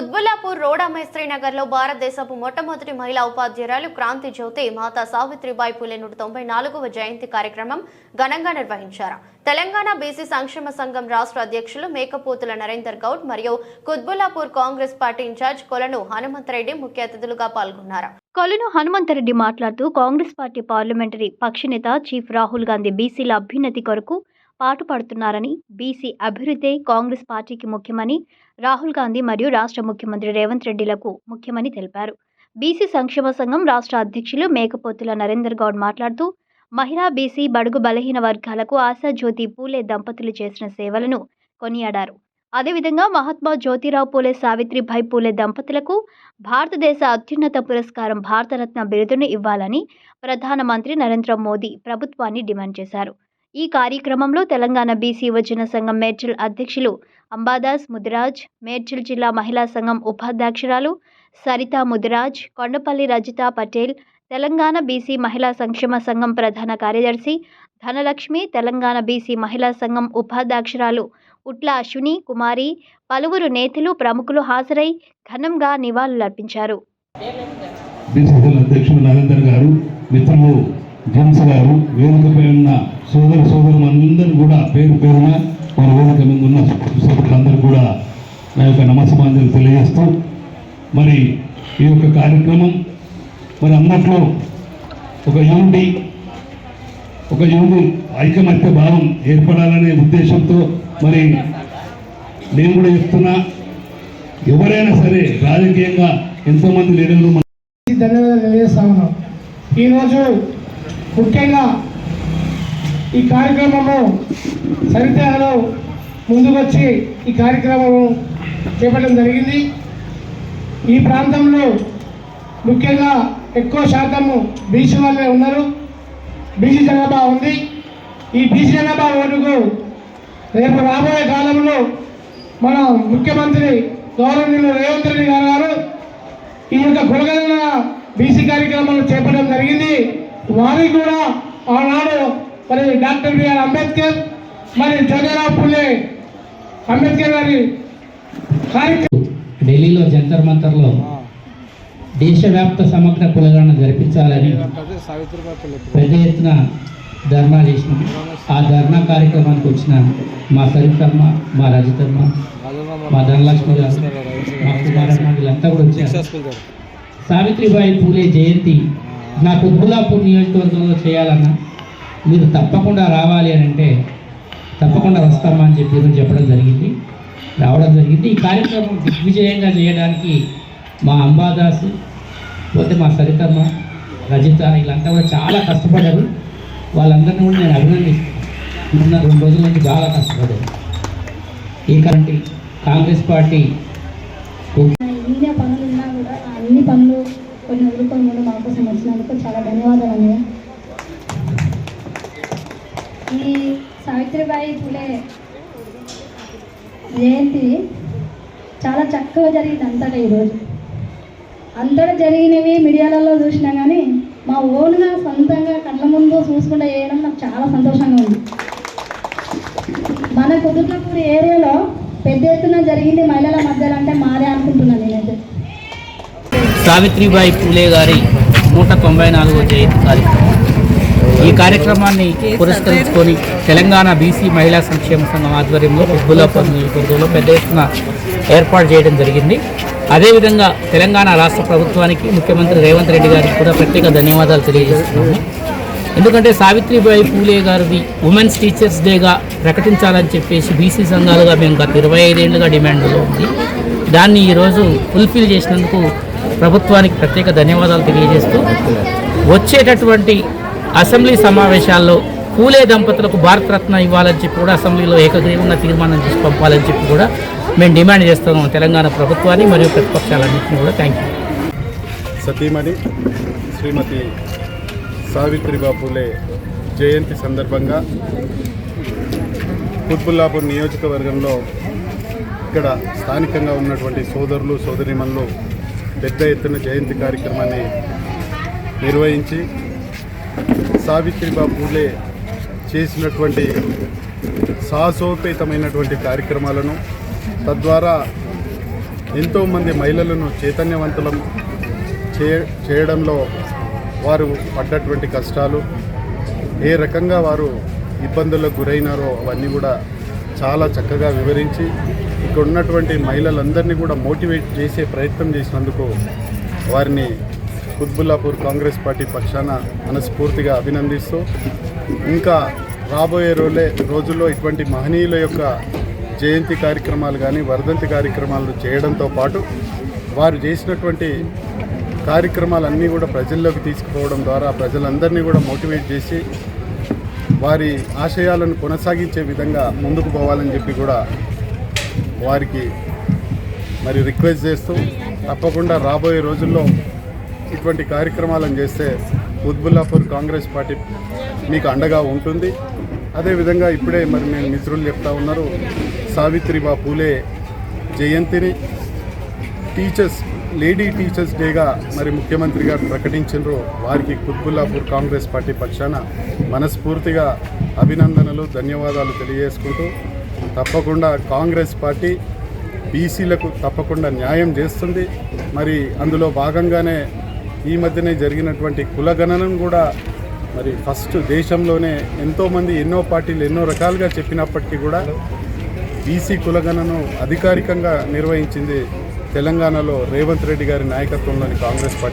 కుత్బుల్లాపూర్ రోడా అమేస్త్రీ నగర్లో భారతదేశపు మొట్టమొదటి మహిళా ఉపాధ్యాయురాలు క్రాంతి జ్యోతి మాతా సావిత్రిబాయి పూలే నూట తొంభై నాలుగవ జయంతి కార్యక్రమం ఘనంగా నిర్వహించారు. తెలంగాణ బీసీ సంక్షేమ సంఘం రాష్ట్ర అధ్యక్షులు మేకపోతుల నరేందర్ గౌడ్ మరియు కుత్బుల్లాపూర్ కాంగ్రెస్ పార్టీ ఇన్ఛార్జ్ కొలను హనుమంతరెడ్డి ముఖ్య అతిథులుగా పాల్గొన్నారు. కొలను హనుమంతరెడ్డి మాట్లాడుతూ కాంగ్రెస్ పార్టీ పార్లమెంటరీ పక్షనేత చీఫ్ రాహుల్ గాంధీ బీసీల అభ్యున్నతి కొరకు పాటుపడుతున్నారని బీసీ అభివృద్ధి కాంగ్రెస్ పార్టీకి ముఖ్యమని రాహుల్ గాంధీ మరియు రాష్ట్ర ముఖ్యమంత్రి రేవంత్ రెడ్డిలకు ముఖ్యమని తెలిపారు. బీసీ సంక్షేమ సంఘం రాష్ట్ర అధ్యక్షులు మేకపోతుల నరేందర్ గౌడ్ మాట్లాడుతూ మహిళా బీసీ బడుగు బలహీన వర్గాలకు ఆశాజ్యోతి పూలే దంపతులు చేసిన సేవలను కొనియాడారు. అదేవిధంగా మహాత్మా జ్యోతిరావు పూలే సావిత్రిభాయ్ పూలే దంపతులకు భారతదేశ అత్యున్నత పురస్కారం భారతరత్న బిరుదును ఇవ్వాలని ప్రధానమంత్రి నరేంద్ర మోదీ ప్రభుత్వాన్ని డిమాండ్ చేశారు. ఈ కార్యక్రమంలో తెలంగాణ బీసీ యువజన సంఘం మేడ్చల్ అధ్యక్షులు అంబాదాస్ ముదిరాజ్ మేడ్చల్ జిల్లా మహిళా సంఘం ఉపాధ్యక్షురాలు సరిత ముదిరాజ్ కొండపల్లి రజిత పటేల్ తెలంగాణ బీసీ మహిళా సంక్షేమ సంఘం ప్రధాన కార్యదర్శి ధనలక్ష్మి తెలంగాణ బీసీ మహిళా సంఘం ఉపాధ్యక్షురాలు ఉట్ల అశ్విని కుమారి పలువురు నేతలు ప్రముఖులు హాజరై ఘనంగా నివాళులర్పించారు బీసీసీల నరేందర్ గారు మిత్రులు జేమ్స్ గారు వేదికపై సోదరు సోదరు మనందరూ కూడా పేరు పేరున మన వేదిక మీద ఉన్న సోదరులందరూ కూడా నా యొక్క నమస్కారాలు తెలియజేస్తూ మరి ఈ యొక్క కార్యక్రమం మరి అన్నట్లో ఒక యూనిటీ ఒక యూని ఐకమత్య భావం ఏర్పడాలనే ఉద్దేశంతో మరి నేను కూడా చెప్తున్నా ఎవరైనా సరే రాజకీయంగా ఎంతోమంది లీడర్లు ధన్యవాదాలు తెలియజేస్తా ఉన్నాం. ఈరోజు ముఖ్యంగా ఈ కార్యక్రమము సరితలో ముందుకొచ్చి ఈ కార్యక్రమం చేపట్టడం జరిగింది. ఈ ప్రాంతంలో ముఖ్యంగా ఎక్కువ శాతము బీసీ వాళ్ళే ఉన్నారు. బీసీ జనాభా ఉంది. ఈ బీసీ జనాభా ఓటుకు రేపు రాబోయే కాలంలో మన ముఖ్యమంత్రి గౌరవనీయులు రేవంత్ రెడ్డి గారు గారు ఈ యొక్క కులగణన బీసీ కార్యక్రమాలు చేపట్టడం జరిగింది. వారికి కూడా ఆనాడు మరి డాక్టర్ బిఆర్ అంబేద్కర్ మరి జ్యోతిరావు పూలే అంబేద్కర్ గారి కార్యక్రమం. ఢిల్లీలో జంతర్ మంతర్లో దేశవ్యాప్త సమగ్ర కులగణన జరిపించాలని పెద్ద ఎత్తున ధర్నా చేసినాం. ఆ ధర్నా కార్యక్రమానికి వచ్చిన మా సరితమ్మ మా రజితమ్మ మా ధనలక్ష్మి గారు మా కుమారమ్మ వీళ్ళంతా కూడా వచ్చారు. సావిత్రిబాయి పూలే జయంతి నా కుత్బుల్లాపూర్ నియోజకవర్గంలో చేయాలన్నా మీరు తప్పకుండా రావాలి అని అంటే తప్పకుండా వస్తామా అని చెప్పి ఈరోజు చెప్పడం జరిగింది. రావడం జరిగింది. ఈ కార్యక్రమం దిగ్విజయంగా చేయడానికి మా అంబాదాసు పోతే మా సరితమ్మ రజిత వీళ్ళంతా కూడా చాలా కష్టపడ్డారు. వాళ్ళందరినీ కూడా నేను అభినందిస్తున్నాను. ఉన్న రెండు రోజుల నుంచి బాగా కష్టపడ్డారు. ఈ కరెంట్ కాంగ్రెస్ పార్టీ ఎన్ని పనులు ఉన్నా కూడా అన్ని పనులు కొన్ని వదులుకొని కూడా మా కోసం వచ్చినందుకు చాలా ధన్యవాదాలు సాయి పులే జయంతి చాలా చక్కగా జరిగింది అంతటా ఈరోజు. అంతటా జరిగినవి మీడియాలలో చూసినా కానీ మా ఓన్గా సొంతంగా కళ్ళ ముందు చూసుకుంటూ చేయడం నాకు చాలా సంతోషంగా ఉంది. మన కుదుర్లపూడి ఏరియాలో పెద్ద ఎత్తున జరిగింది మహిళల మధ్యలో అంటే మాదే అనుకుంటున్నాను నేనైతే. సావిత్రిబాయి పూలే గారి నూట తొంభై నాలుగో జయంతి కార్యక్రమం. ఈ కార్యక్రమాన్ని పురస్కరించుకొని తెలంగాణ బీసీ మహిళా సంక్షేమ సంఘం ఆధ్వర్యంలో ఉబ్బులాపూర్ నియోజకవర్గంలో పెద్ద ఎత్తున ఏర్పాటు చేయడం జరిగింది. అదేవిధంగా తెలంగాణ రాష్ట్ర ప్రభుత్వానికి ముఖ్యమంత్రి రేవంత్ రెడ్డి గారికి కూడా ప్రత్యేక ధన్యవాదాలు తెలియజేస్తున్నాము. ఎందుకంటే సావిత్రిబాయి పూలే గారిది ఉమెన్స్ టీచర్స్ డేగా ప్రకటించాలని చెప్పేసి బీసీ సంఘాలుగా మేము గత ఇరవై ఐదేళ్ళుగా డిమాండ్లో ఉంది. దాన్ని ఈరోజు ఫుల్ఫిల్ చేసినందుకు ప్రభుత్వానికి ప్రత్యేక ధన్యవాదాలు తెలియజేస్తూ వచ్చేటటువంటి అసెంబ్లీ సమావేశాల్లో పూలే దంపతులకు భారతరత్న ఇవ్వాలని చెప్పి కూడా అసెంబ్లీలో ఏకగ్రీవంగా తీర్మానం చేసి పంపాలని చెప్పి కూడా మేము డిమాండ్ చేస్తున్నాం తెలంగాణ ప్రభుత్వాన్ని మరియు ప్రతిపక్షాలన్నింటినీ కూడా. థ్యాంక్ యూ సతీమణి శ్రీమతి సావిత్రిబా పూలే జయంతి సందర్భంగా కుత్బుల్లాపూర్ నియోజకవర్గంలో ఇక్కడ స్థానికంగా ఉన్నటువంటి సోదరులు సోదరిమణులు పెద్ద ఎత్తున జయంతి కార్యక్రమాన్ని నిర్వహించి సావిత్రిబా పూలే చేసినటువంటి సాహసోపేతమైనటువంటి కార్యక్రమాలను తద్వారా ఎంతోమంది మహిళలను చైతన్యవంతులం చే చేయడంలో వారు పడ్డటువంటి కష్టాలు ఏ రకంగా వారు ఇబ్బందులకు గురైనారో అవన్నీ కూడా చాలా చక్కగా వివరించి ఇక్కడ ఉన్నటువంటి మహిళలందరినీ కూడా మోటివేట్ చేసే ప్రయత్నం చేసినందుకు వారిని కుత్బుల్లాపూర్ కాంగ్రెస్ పార్టీ పక్షాన మనస్ఫూర్తిగా అభినందిస్తూ ఇంకా రాబోయే రోజులే రోజుల్లో ఇటువంటి మహనీయుల యొక్క జయంతి కార్యక్రమాలు కానీ వర్ధంతి కార్యక్రమాలు చేయడంతో పాటు వారు చేసినటువంటి కార్యక్రమాలన్నీ కూడా ప్రజల్లోకి తీసుకుపోవడం ద్వారా ప్రజలందరినీ కూడా మోటివేట్ చేసి వారి ఆశయాలను కొనసాగించే విధంగా ముందుకు పోవాలని చెప్పి కూడా వారికి మరి రిక్వెస్ట్ చేస్తూ తప్పకుండా రాబోయే రోజుల్లో ఇటువంటి కార్యక్రమాలను చేస్తే ఉద్బుల్లాపూర్ కాంగ్రెస్ పార్టీ మీకు అండగా ఉంటుంది. అదేవిధంగా ఇప్పుడే మరి నేను మిత్రులు చెప్తా ఉన్నారు సావిత్రిబా పూలే జయంతిని టీచర్స్ లేడీ టీచర్స్ డేగా మరి ముఖ్యమంత్రి గారు ప్రకటించారు వారికి కుత్బుల్లాపూర్ కాంగ్రెస్ పార్టీ పక్షాన మనస్ఫూర్తిగా అభినందనలు ధన్యవాదాలు తెలియజేసుకుంటూ తప్పకుండా కాంగ్రెస్ పార్టీ బీసీలకు తప్పకుండా న్యాయం చేస్తుంది. మరి అందులో భాగంగానే ఈ మధ్యనే జరిగినటువంటి కులగణనం కూడా మరి ఫస్ట్ దేశంలోనే ఎంతోమంది ఎన్నో పార్టీలు ఎన్నో రకాలుగా చెప్పినప్పటికీ కూడా బీసీ కులగణను అధికారికంగా నిర్వహించింది తెలంగాణలో రేవంత్ రెడ్డి గారి నాయకత్వంలోని కాంగ్రెస్ పార్టీ